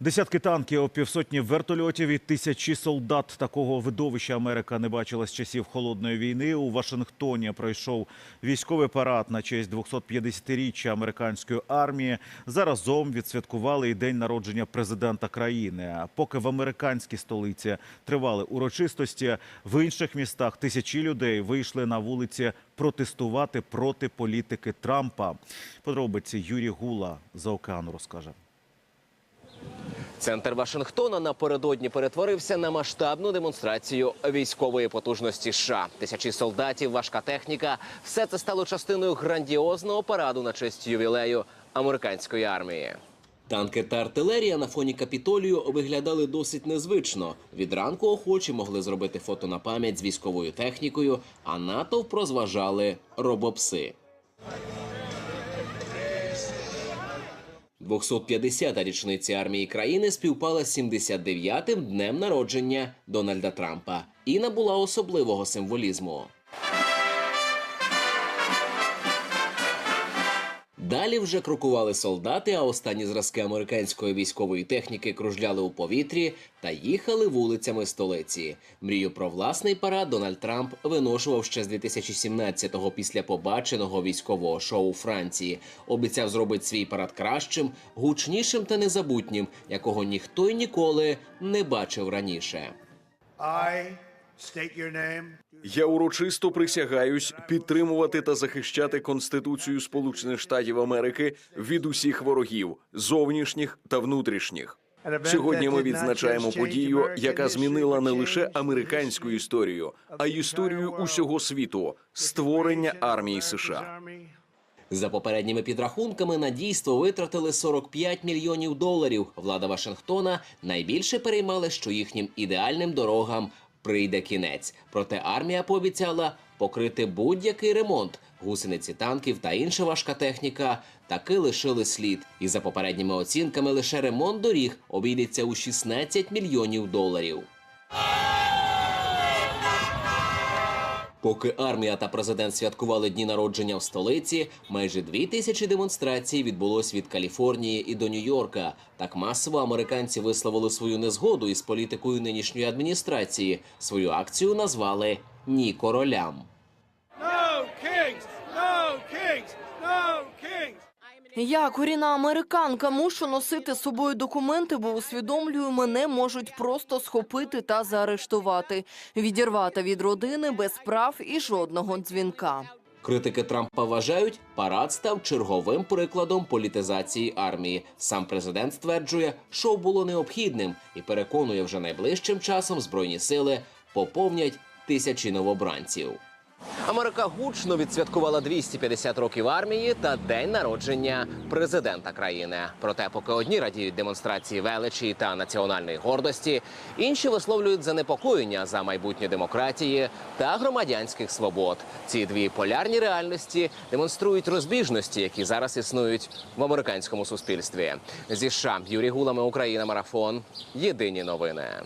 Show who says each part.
Speaker 1: Десятки танків, півсотні вертольотів і тисячі солдат. Такого видовища Америка не бачила з часів холодної війни. У Вашингтоні пройшов військовий парад на честь 250-річчя американської армії. Заразом відсвяткували і день народження президента країни. А Поки в американській столиці тривали урочистості, в інших містах тисячі людей вийшли на вулиці протестувати проти політики Трампа. Подробиці Юрій Гула за океану розкаже.
Speaker 2: Центр Вашингтона напередодні перетворився на масштабну демонстрацію військової потужності США. Тисячі солдатів, важка техніка – все це стало частиною грандіозного параду на честь ювілею американської армії. Танки та артилерія на фоні капітолію виглядали досить незвично. Від ранку охочі могли зробити фото на пам'ять з військовою технікою, а натовп розважали робопси. 250-та річниця армії країни співпала з 79-тим днем народження Дональда Трампа і набула особливого символізму. Далі вже крокували солдати, а останні зразки американської військової техніки кружляли у повітрі та їхали вулицями столиці. Мрію про власний парад Дональд Трамп виношував ще з 2017-го після побаченого військового шоу у Франції. Обіцяв зробити свій парад кращим, гучнішим та незабутнім, якого ніхто й ніколи не бачив раніше.
Speaker 3: I.
Speaker 4: Я урочисто присягаюсь підтримувати та захищати Конституцію Сполучених Штатів Америки від усіх ворогів, зовнішніх та внутрішніх. Сьогодні ми відзначаємо подію, яка змінила не лише американську історію, а й історію усього світу створення армії США.
Speaker 2: За попередніми підрахунками на дійство витратили 45 мільйонів доларів. Влада Вашингтона найбільше переймала, що їхнім ідеальним дорогам прийде кінець. Проте армія пообіцяла покрити будь-який ремонт. Гусениці танків та інша важка техніка таки лишили слід. І за попередніми оцінками лише ремонт доріг обійдеться у 16 мільйонів доларів. Поки армія та президент святкували дні народження в столиці, майже дві тисячі демонстрацій відбулось від Каліфорнії і до Нью-Йорка. Так масово американці висловили свою незгоду із політикою нинішньої адміністрації. Свою акцію назвали Ні королям.
Speaker 5: Я корінна американка, мушу носити з собою документи, бо усвідомлюю, мене можуть просто схопити та заарештувати, відірвати від родини без прав і жодного дзвінка.
Speaker 2: Критики Трампа вважають, парад став черговим прикладом політизації армії. Сам президент стверджує, шоу було необхідним і переконує, вже найближчим часом збройні сили поповнять тисячі новобранців. Америка гучно відсвяткувала 250 років армії та день народження президента країни. Проте, поки одні радіють демонстрації величі та національної гордості, інші висловлюють занепокоєння за майбутнє демократії та громадянських свобод. Ці дві полярні реальності демонструють розбіжності, які зараз існують в американському суспільстві. Зі США Юрій Гулами Україна Марафон. Єдині новини.